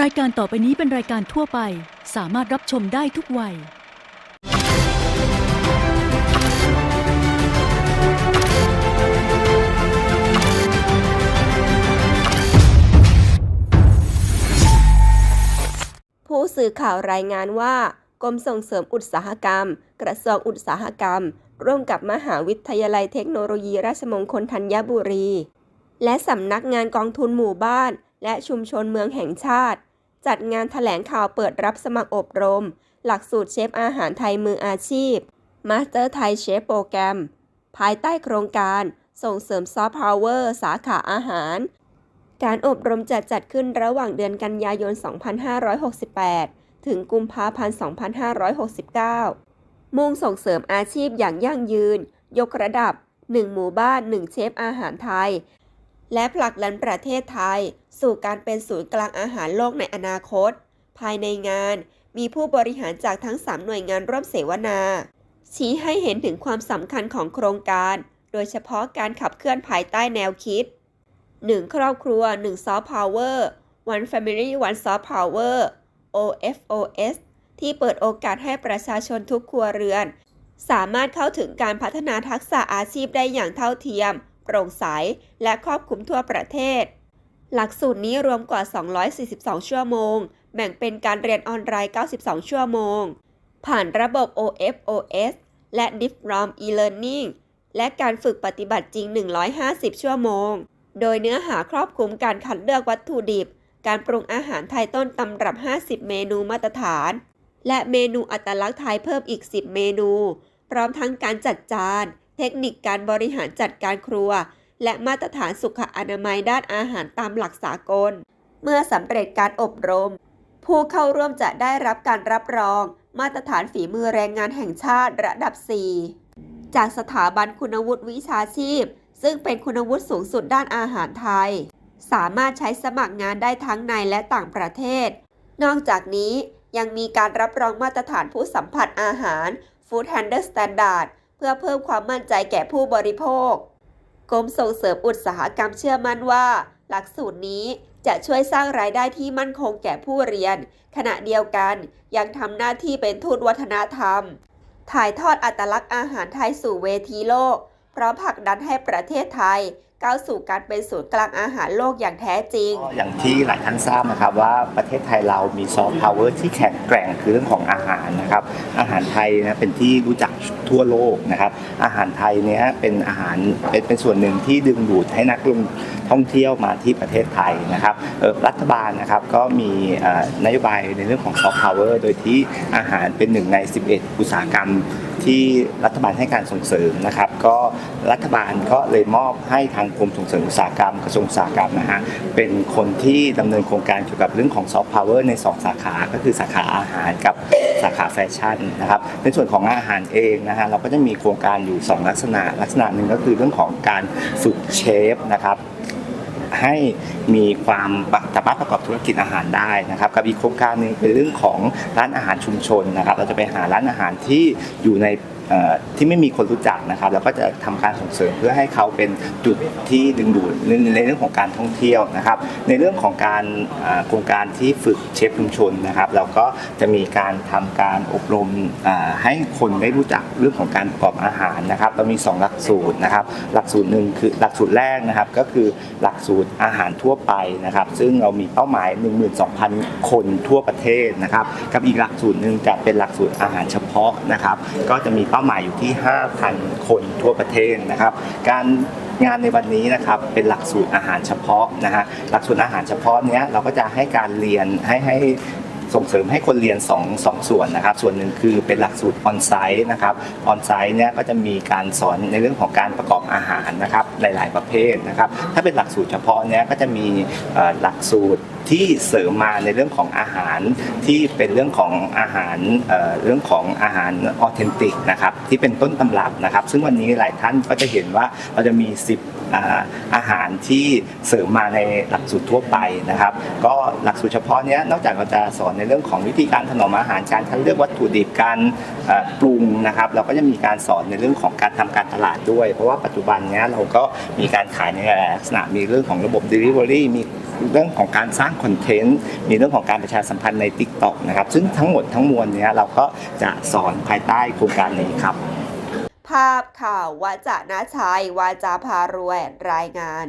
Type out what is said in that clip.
รายการต่อไปนี้เป็นรายการทั่วไป สามารถรับชมได้ทุกวัย ผู้สื่อข่าวรายงานว่ากรมส่งเสริมอุตสาหกรรม กระทรวงอุตสาหกรรม ร่วมกับมหาวิทยาลัยเทคโนโลยีราชมงคลธัญบุรี และสำนักงานกองทุนหมู่บ้าน และชุมชนเมืองแห่งชาติ จัดงานถแถลงข่าวเปิดรับสมัครอบรม หลักสูตรเชฟอาหารไทยมืออาชีพ Master Thai Chef Program ภายใต้โครงการส่งเสริมซอฟต์พาวเวอร์สาขาอาหาร การอบรมจะจัดขึ้นระหว่างเดือนกันยายน 2568 ถึงกุมภาพันธ์ 2569 มุ่งส่งเสริมอาชีพอย่างยั่งยืน ยกระดับ 1 หมู่บ้าน 1 เชฟอาหารไทย และผลักดันประเทศไทย สู่การเป็นศูนย์กลางอาหารโลกในอนาคต ภายในงานมีผู้บริหารจากทั้ง 3 หน่วยงานร่วมเสวนา ชี้ให้เห็นถึงความสำคัญของโครงการ โดยเฉพาะการขับเคลื่อนภายใต้แนวคิด 1 ครอบครัว1ซอฟต์พาวเวอร์ One Family One Soft Power OFOS ที่เปิดโอกาสให้ประชาชนทุกครัวเรือน สามารถเข้าถึงการพัฒนาทักษะอาชีพได้อย่างเท่าเทียม โปร่งใส และครอบคลุมทั่วประเทศ หลักสูตรนี้รวมกว่า 242 ชั่วโมง แบ่งเป็นการเรียนออนไลน์ 92 ชั่วโมง ผ่านระบบ OFOS และ d i f r o m e-learning และการฝึกปฏิบัติจริง 150 ชั่วโมง โดยเนื้อหาครอบคลุมการคัดเลือกวัตถุดิบ การปรุงอาหารไทยต้นตำรับ 50 เมนูมาตรฐาน และเมนูอัตลักษณ์ไทยเพิ่มอีก 10 เมนู พร้อมทั้งการจัดจาน เทคนิคการบริหารจัดการครัว และมาตรฐานสุขอนามัยด้านอาหารตามหลักสากล เมื่อสำเร็จการอบรม ผู้เข้าร่วมจะได้รับการรับรอง มาตรฐานฝีมือแรงงานแห่งชาติระดับ 4 จากสถาบันคุณวุฒิวิชาชีพ ซึ่งเป็นคุณวุฒิสูงสุดด้านอาหารไทย สามารถใช้สมัครงานได้ทั้งในและต่างประเทศ นอกจากนี้ยังมีการรับรองมาตรฐานผู้สัมผัสอาหาร Food Handler Standard พื่อเพิ่มความมั่นใจแก่ผู้บริโภค กรมส่งเสริมอุตสาหกรรมเชื่อมั่นว่า หลักสูตรนี้จะช่วยสร้างรายได้ที่มั่นคงแก่ผู้เรียน ขณะเดียวกันยังทำหน้าที่เป็นทูตวัฒนธรรม ถ่ายทอดอัตลักษณ์อาหารไทยสู่เวทีโลกเพราะผลักดันให้ประเทศไทย ก้าวสู่การเป็นศูนย์กลางอาหารโลกอย่างแท้จริง อย่างที่หลายท่านทราบนะครับว่าประเทศไทยเรามีซอฟต์พาวเวอร์ที่แข็งแกร่งคือเรื่องของอาหารนะครับอาหารไทยนะเป็นที่รู้จักทั่วโลกนะครับอาหารไทยเนี่ยเป็นอาหารเป็นเป็นส่วนหนึ่งที่ดึงดูดให้นักลงท่องเที่ยวมาที่ประเทศไทยนะครับรัฐบาลนะครับก็มีนโยบายในเรื่องของซอฟต์พาวเวอร์โดยที่อาหารเป็นหนึ่งใน 11 อุตสาหกรรม ที่รัฐบาลให้การส่งเสริมนะครับ ก็รัฐบาลก็เลยมอบให้ทางกรมส่งเสริมอุตสาหกรรมกระทรวงอุตสาหกรรมนะฮะเป็นคนที่ดำเนินโครงการเกี่ยวกับเรื่องของซอฟต์พาวเวอร์ใน2สาขาก็คือสาขาอาหารกับสาขาแฟชั่นนะครับในส่วนของอาหารเองนะฮะเราก็จะมีโครงการอยู่ 2 ลักษณะลักษณะหนึ่งก็คือเรื่องของการฝึกเชฟนะครับ ให้มีความสามารถประกอบธุรกิจอาหารได้นะครับกับอีกโครงการหนึ่งเป็นเรื่องของร้านอาหารชุมชนนะครับ เราจะไปหาร้านอาหารที่อยู่ใน ที่ไม่มีคนรู้จักนะครับแล้วก็จะทำการส่งเสริมเพื่อให้เขาเป็นจุดที่ดึงดูดในในเรื่องของการท่องเที่ยวนะครับ ในเรื่องของการโครงการที่ฝึกเชฟชุมชนนะครับ เราก็จะมีการทำการอบรมให้คนได้รู้จักเรื่องของการประกอบอาหารนะครับเรามี 2 หลักสูตรนะครับ หลักสูตรหนึ่งคือหลักสูตรแรกนะครับก็คือหลักสูตรอาหารทั่วไปนะครับ ซึ่งเรามีเป้าหมาย 12,000 คนทั่วประเทศนะครับ กับอีกหลักสูตรหนึ่งจะเป็นหลักสูตรอาหารเฉพาะนะครับ ก็จะมีเป้าหมายอยู่ที่ 5,000 คนทั่วประเทศนะครับ การงานในวันนี้นะครับเป็นหลักสูตรอาหารเฉพาะนะฮะหลักสูตรอาหารเฉพาะเนี้ยเราก็จะให้การเรียนให้ให้ส่งเสริมให้คนเรียน2งส่วนนะครับ ส่วนหนึ่งคือเป็นหลักสูตรออนไซต์นะครับออนไซต์เนี่ยก็จะมีการสอนในเรื่องของการประกอบอาหารนะครับหลาย ๆ ประเภทนะครับ ถ้าเป็นหลักสูตรเฉพาะเนี่ยก็จะมีหลักสูตร ที่เสริมมาในเรื่องของอาหารที่เป็นเรื่องของอาหารเเรื่องของอาหารออเทนติกนะครับที่เป็นต้นตำรับนะครับซึ่งวันนี้หลายท่านก็จะเห็นว่าเราจะมี 10 อาอาหารที่เสริมมาในหลักสูตรทั่วไปนะครับ ก็หลักสูตรเฉพาะเนี้ยนอกจากเราจะสอนในเรื่องของวิธีการถนอมอาหารการคัดเลือกวัตถุดิบการปรุงนะครับ เราก็จะมีการสอนในเรื่องของการทำการตลาดด้วย เพราะว่าปัจจุบันเนี้ยเราก็มีการขายในลักษณะมีเรื่องของระบบ Delivery มีเรื่องของการสร้างางคอนเทนต์มีเรื่องของการประชาสัมพันธ์ใน Tik t o อกนะครับ ซึ่งทั้งหมดทั้งมวลเนี้ยเราก็จะสอนภายใต้โครงการนี้ครับ ภาพข่าววาจานาชัยวาจาพารวยรายงาน